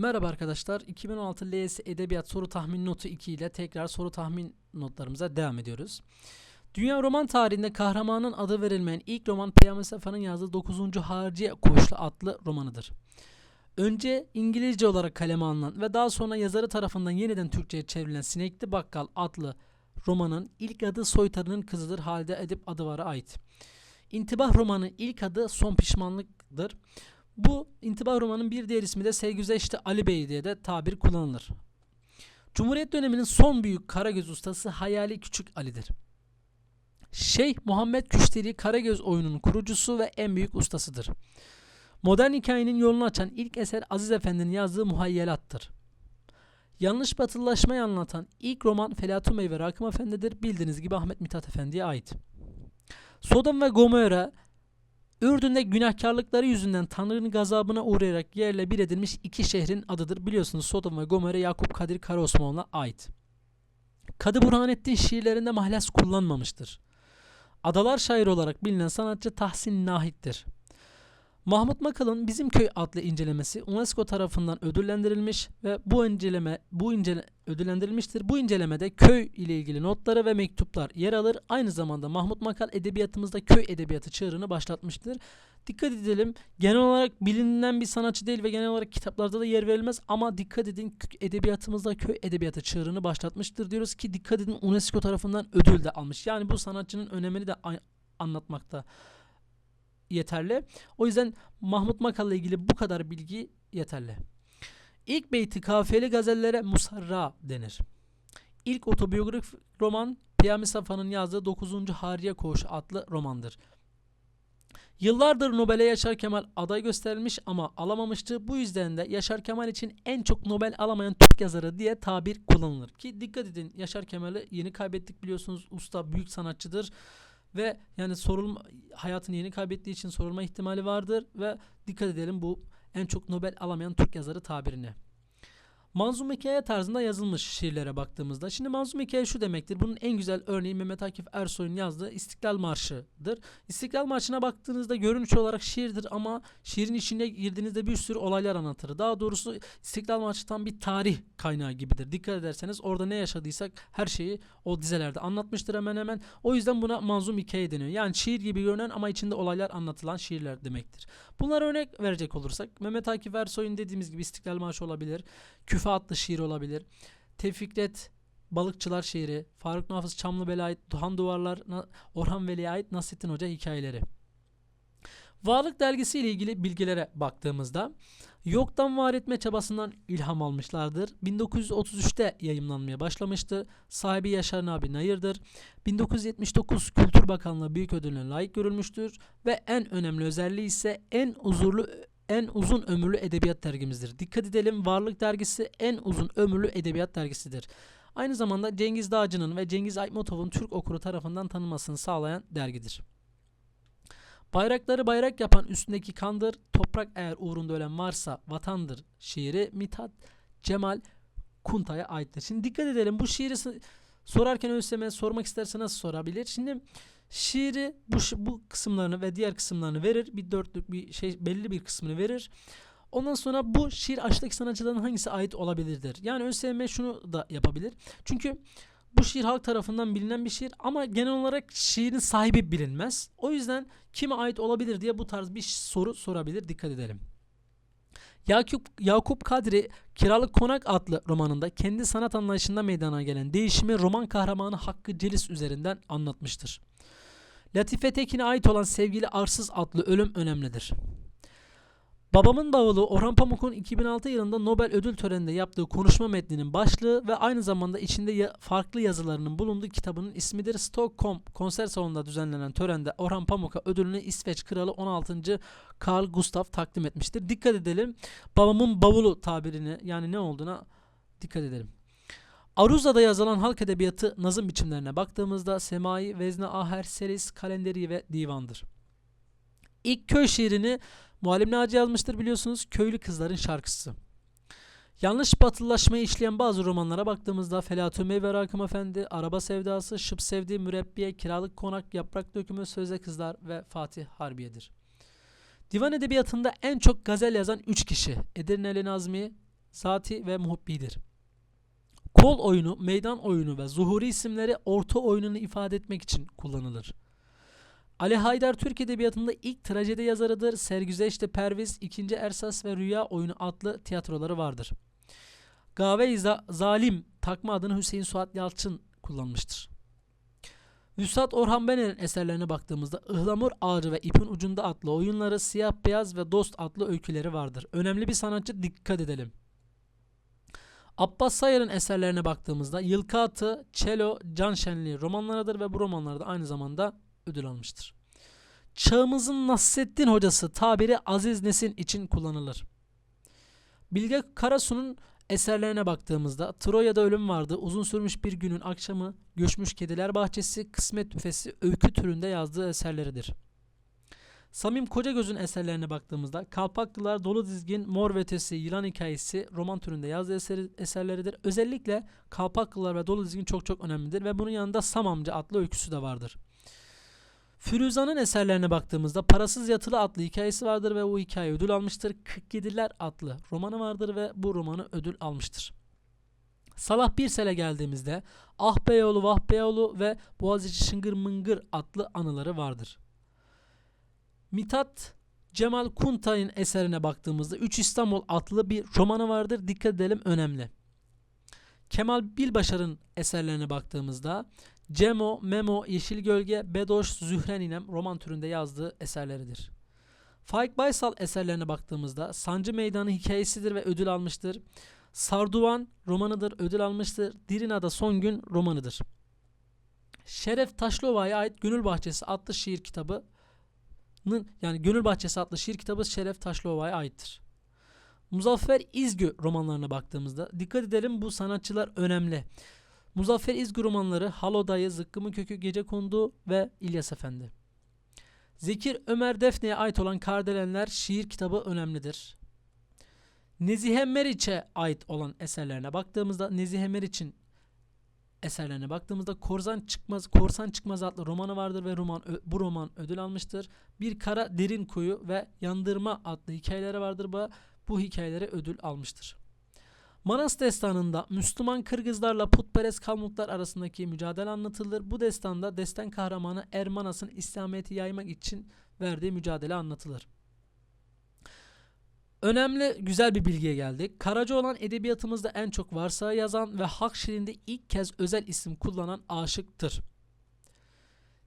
Merhaba arkadaşlar. 2016 LYS Edebiyat Soru Tahmin Notu 2 ile tekrar soru tahmin notlarımıza devam ediyoruz. Dünya roman tarihinde kahramanın adı verilmeyen ilk roman Peyami Safa'nın yazdığı 9. Harciye Koğuşlu adlı romanıdır. Önce İngilizce olarak kaleme alınan ve daha sonra yazarı tarafından yeniden Türkçe'ye çevrilen Sinekli Bakkal adlı romanın ilk adı Soytarı'nın kızıdır Halide Edip Adıvar'a ait. İntibah romanı ilk adı Son Pişmanlık'dır. Bu intibah romanın bir diğer ismi de Sevgüzeşti Ali Bey diye de tabir kullanılır. Cumhuriyet döneminin son büyük Karagöz ustası Hayali Küçük Ali'dir. Şeyh Muhammed Küşteri Karagöz oyununun kurucusu ve en büyük ustasıdır. Modern hikayenin yolunu açan ilk eser Aziz Efendi'nin yazdığı Muhayyelattır. Yanlış batılılaşmayı anlatan ilk roman Felatun Bey ve Rakım Efendi'dir. Bildiğiniz gibi Ahmet Mithat Efendi'ye ait. Sodom ve Gomorra Ürdün'de günahkarlıkları yüzünden Tanrı'nın gazabına uğrayarak yerle bir edilmiş iki şehrin adıdır. Biliyorsunuz Sodom ve Gomorra Yakup Kadir Karaosmanoğlu'na ait. Kadı Burhanettin şiirlerinde mahlas kullanmamıştır. Adalar şairi olarak bilinen sanatçı Tahsin Nahit'tir. Mahmut Makal'ın Bizim Köy adlı incelemesi UNESCO tarafından ödüllendirilmiş ve bu inceleme bu incele ödüllendirilmiştir. Bu incelemede köy ile ilgili notları ve mektuplar yer alır. Aynı zamanda Mahmut Makal edebiyatımızda köy edebiyatı çığırını başlatmıştır. Dikkat edelim. Genel olarak bilinen bir sanatçı değil ve genel olarak kitaplarda da yer verilmez ama dikkat edin edebiyatımızda köy edebiyatı çığırını başlatmıştır diyoruz ki dikkat edin UNESCO tarafından ödül de almış. Yani bu sanatçının önemini de anlatmakta yeterli. O yüzden Mahmut Makal'la ilgili bu kadar bilgi yeterli. İlk beyti kafiyeli gazellere musarra denir. İlk otobiyografik roman Peyami Safa'nın yazdığı 9. Hariye Koğuşu adlı romandır. Yıllardır Nobel'e Yaşar Kemal aday gösterilmiş ama alamamıştı. Bu yüzden de Yaşar Kemal için en çok Nobel alamayan Türk yazarı diye tabir kullanılır. Ki dikkat edin Yaşar Kemal'i yeni kaybettik biliyorsunuz. Usta büyük sanatçıdır ve yani sorulma hayatını yeni kaybettiği için sorulma ihtimali vardır ve dikkat edelim bu en çok Nobel alamayan Türk yazarı tabirine. Manzum hikaye tarzında yazılmış şiirlere baktığımızda. Şimdi manzum hikaye şu demektir. Bunun en güzel örneği Mehmet Akif Ersoy'un yazdığı İstiklal Marşı'dır. İstiklal Marşı'na baktığınızda görünüş olarak şiirdir ama şiirin içine girdiğinizde bir sürü olaylar anlatır. Daha doğrusu İstiklal Marşı tam bir tarih kaynağı gibidir. Dikkat ederseniz orada ne yaşadıysak her şeyi o dizelerde anlatmıştır hemen hemen. O yüzden buna manzum hikaye deniyor. Yani şiir gibi görünen ama içinde olaylar anlatılan şiirler demektir. Bunlar örnek verecek olursak Mehmet Akif Ersoy'un dediğimiz gibi İstiklal Marşı olabilir. Küfe adlı şiir olabilir. Tevfikret Balıkçılar şiiri, Faruk Nafız Çamlıbel'e ait Duhan Duvarlar, Orhan Veli'ye ait Nasrettin Hoca hikayeleri. Varlık dergisi ile ilgili bilgilere baktığımızda yoktan var etme çabasından ilham almışlardır. 1933'te yayımlanmaya başlamıştı. Sahibi Yaşar Nabi Nayır'dır. 1979 Kültür Bakanlığı büyük ödülüne layık görülmüştür ve en önemli özelliği ise en uzurlu en uzun ömürlü edebiyat dergimizdir. Dikkat edelim Varlık dergisi en uzun ömürlü edebiyat dergisidir. Aynı zamanda Cengiz Dağcı'nın ve Cengiz Aytmatov'un Türk okuru tarafından tanınmasını sağlayan dergidir. Bayrakları bayrak yapan üstündeki kandır, toprak eğer uğrunda ölen varsa vatandır şiiri Mithat Cemal Kunta'ya aittir. Şimdi dikkat edelim bu şiiri sorarken ÖSYM sormak isterse nasıl sorabilir? Şimdi şiiri bu, bu kısımlarını ve diğer kısımlarını verir. Bir dörtlük bir şey belli bir kısmını verir. Ondan sonra bu şiir aşağıdaki sanatçıların hangisi ait olabilirdir? Yani ÖSYM şunu da yapabilir. Çünkü bu şiir halk tarafından bilinen bir şiir ama genel olarak şiirin sahibi bilinmez. O yüzden kime ait olabilir diye bu tarz bir soru sorabilir. Dikkat edelim. Yakup, Yakup Kadri Kiralık Konak adlı romanında kendi sanat anlayışında meydana gelen değişimi roman kahramanı Hakkı Celis üzerinden anlatmıştır. Latife Tekin'e ait olan Sevgili Arsız adlı ölüm önemlidir. Babamın bavulu Orhan Pamuk'un 2006 yılında Nobel ödül töreninde yaptığı konuşma metninin başlığı ve aynı zamanda içinde ya farklı yazılarının bulunduğu kitabının ismidir. Stockholm konser salonunda düzenlenen törende Orhan Pamuk'a ödülünü İsveç Kralı 16. Carl Gustav takdim etmiştir. Dikkat edelim. Babamın bavulu tabirini yani ne olduğuna dikkat edelim. Aruza'da yazılan halk edebiyatı nazım biçimlerine baktığımızda semai, vezne, aher, seris, kalenderi ve divandır. İlk köy şiirini Muallim Naci yazmıştır biliyorsunuz Köylü Kızların Şarkısı. Yanlış batılılaşmayı işleyen bazı romanlara baktığımızda Felatü ve Rakım Efendi, Araba Sevdası, Şıp Sevdi, Mürebbiye, Kiralık Konak, Yaprak Dökümü, Sözde Kızlar ve Fatih Harbiye'dir. Divan edebiyatında en çok gazel yazan 3 kişi Edirneli Nazmi, zati ve muhibbidir. Kol oyunu, meydan oyunu ve zuhuri isimleri orta oyununu ifade etmek için kullanılır. Ali Haydar Türk Edebiyatı'nda ilk trajedi yazarıdır. Sergüzeşte Perviz, İkinci Ersas ve Rüya Oyunu adlı tiyatroları vardır. Gave-i Za- Zalim takma adını Hüseyin Suat Yalçın kullanmıştır. Vüsat Orhan Bener'in eserlerine baktığımızda Ihlamur Ağacı ve İpin Ucunda adlı oyunları, Siyah Beyaz ve Dost adlı öyküleri vardır. Önemli bir sanatçı dikkat edelim. Abbas Sayar'ın eserlerine baktığımızda Yılkı Atı, Çelo, Can Şenliği romanlarıdır ve bu romanlarda aynı zamanda ödül almıştır. Çağımızın Nasrettin hocası tabiri Aziz Nesin için kullanılır. Bilge Karasu'nun eserlerine baktığımızda Troya'da ölüm vardı, uzun sürmüş bir günün akşamı, göçmüş kediler bahçesi, kısmet büfesi, öykü türünde yazdığı eserleridir. Samim Kocagöz'ün eserlerine baktığımızda Kalpaklılar, Dolu Dizgin, Mor ve Yılan Hikayesi roman türünde yazdığı eseri, eserleridir. Özellikle Kalpaklılar ve Dolu Dizgin çok çok önemlidir ve bunun yanında Sam Amca adlı öyküsü de vardır. Firuza'nın eserlerine baktığımızda Parasız Yatılı adlı hikayesi vardır ve bu hikaye ödül almıştır. 47'ler adlı romanı vardır ve bu romanı ödül almıştır. Salah Birsel'e geldiğimizde Ah Beyoğlu Vah Beyoğlu ve Boğaziçi Şıngır Mıngır adlı anıları vardır. Mithat Cemal Kuntay'ın eserine baktığımızda 3 İstanbul adlı bir romanı vardır. Dikkat edelim önemli. Kemal Bilbaşar'ın eserlerine baktığımızda Cemo, Memo, Yeşil Gölge, Bedoş, Zühre Ninem roman türünde yazdığı eserleridir. Faik Baysal eserlerine baktığımızda Sancı Meydanı hikayesidir ve ödül almıştır. Sarduvan romanıdır, ödül almıştır. Dirina'da Son Gün romanıdır. Şeref Taşlova'ya ait Gönül Bahçesi adlı şiir kitabının yani Gönül Bahçesi adlı şiir kitabı Şeref Taşlova'ya aittir. Muzaffer İzgü romanlarına baktığımızda dikkat edelim bu sanatçılar önemli. Muzaffer İzgü romanları Halo Dayı, Zıkkımı Kökü, Gece Kondu ve İlyas Efendi. Zekir Ömer Defne'ye ait olan Kardelenler şiir kitabı önemlidir. Nezihe Meriç'e ait olan eserlerine baktığımızda Nezihe Meriç'in eserlerine baktığımızda Korsan Çıkmaz Korsan Çıkmaz adlı romanı vardır ve roman bu roman ödül almıştır. Bir Kara Derin Kuyu ve Yandırma adlı hikayeleri vardır. Bu, bu hikayeleri ödül almıştır. Manas destanında Müslüman Kırgızlarla putperest Kalmuklar arasındaki mücadele anlatılır. Bu destanda desten kahramanı Ermanas'ın İslamiyet'i yaymak için verdiği mücadele anlatılır. Önemli güzel bir bilgiye geldik. Karaca olan edebiyatımızda en çok varsa yazan ve halk şiirinde ilk kez özel isim kullanan aşıktır.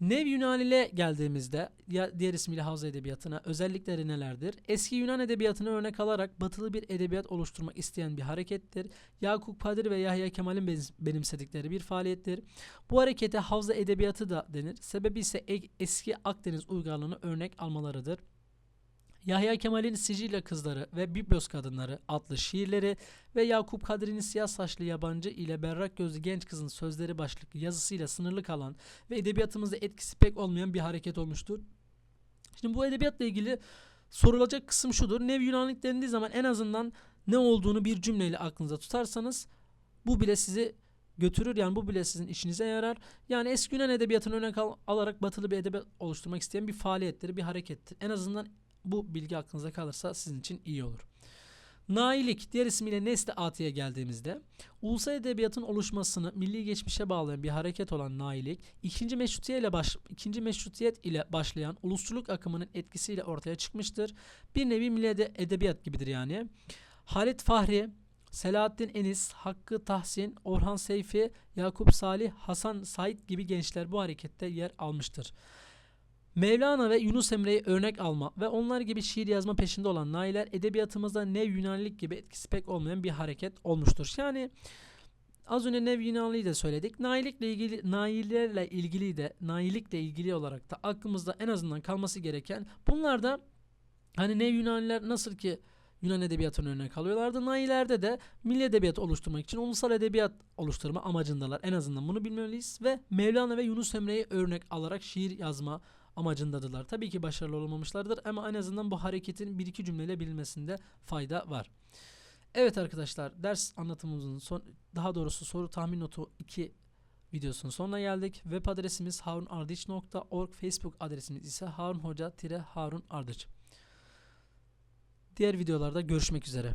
Nev Yunani'le geldiğimizde ya diğer ismiyle Havza Edebiyatı'na özellikleri nelerdir? Eski Yunan edebiyatını örnek alarak batılı bir edebiyat oluşturmak isteyen bir harekettir. Yakup Kadri ve Yahya Kemal'in benimsedikleri bir faaliyettir. Bu harekete Havza Edebiyatı da denir. Sebebi ise e- eski Akdeniz uygarlığını örnek almalarıdır. Yahya Kemal'in Sicilya Kızları ve Biblos Kadınları adlı şiirleri ve Yakup Kadri'nin siyah saçlı yabancı ile berrak gözlü genç kızın sözleri başlıklı yazısıyla sınırlı kalan ve edebiyatımızda etkisi pek olmayan bir hareket olmuştur. Şimdi bu edebiyatla ilgili sorulacak kısım şudur. Nev Yunanlık dendiği zaman en azından ne olduğunu bir cümleyle aklınıza tutarsanız bu bile sizi götürür. Yani bu bile sizin işinize yarar. Yani eski Yunan edebiyatını örnek al- alarak batılı bir edebiyat oluşturmak isteyen bir faaliyettir, bir harekettir. En azından bu bilgi aklınıza kalırsa sizin için iyi olur. Nailik, diğer ismiyle Nesli Atı'ya geldiğimizde ulusal edebiyatın oluşmasını milli geçmişe bağlayan bir hareket olan nailik, ikinci meşrutiyet ile baş, ikinci meşrutiyet ile başlayan ulusçuluk akımının etkisiyle ortaya çıkmıştır. Bir nevi milli ede- edebiyat gibidir yani. Halit Fahri, Selahattin Enis, Hakkı Tahsin, Orhan Seyfi, Yakup Salih, Hasan Said gibi gençler bu harekette yer almıştır. Mevlana ve Yunus Emre'yi örnek alma ve onlar gibi şiir yazma peşinde olan nailer edebiyatımızda Nev Yunanilik gibi etkisi pek olmayan bir hareket olmuştur. Yani az önce Nev Yunaniliği de söyledik. Nailikle ilgili nailerle ilgili de nailikle ilgili olarak da aklımızda en azından kalması gereken bunlar da hani Nev Yunaniler nasıl ki Yunan edebiyatını örnek alıyorlardı. Nailerde de milli edebiyat oluşturmak için ulusal edebiyat oluşturma amacındalar. En azından bunu bilmeliyiz ve Mevlana ve Yunus Emre'yi örnek alarak şiir yazma amacındadılar. Tabii ki başarılı olamamışlardır ama en azından bu hareketin bir iki cümleyle bilinmesinde fayda var. Evet arkadaşlar ders anlatımımızın son daha doğrusu soru tahmin notu 2 videosunun sonuna geldik. Web adresimiz harunardiç.org Facebook adresimiz ise harunhoca-harunardiç. Diğer videolarda görüşmek üzere.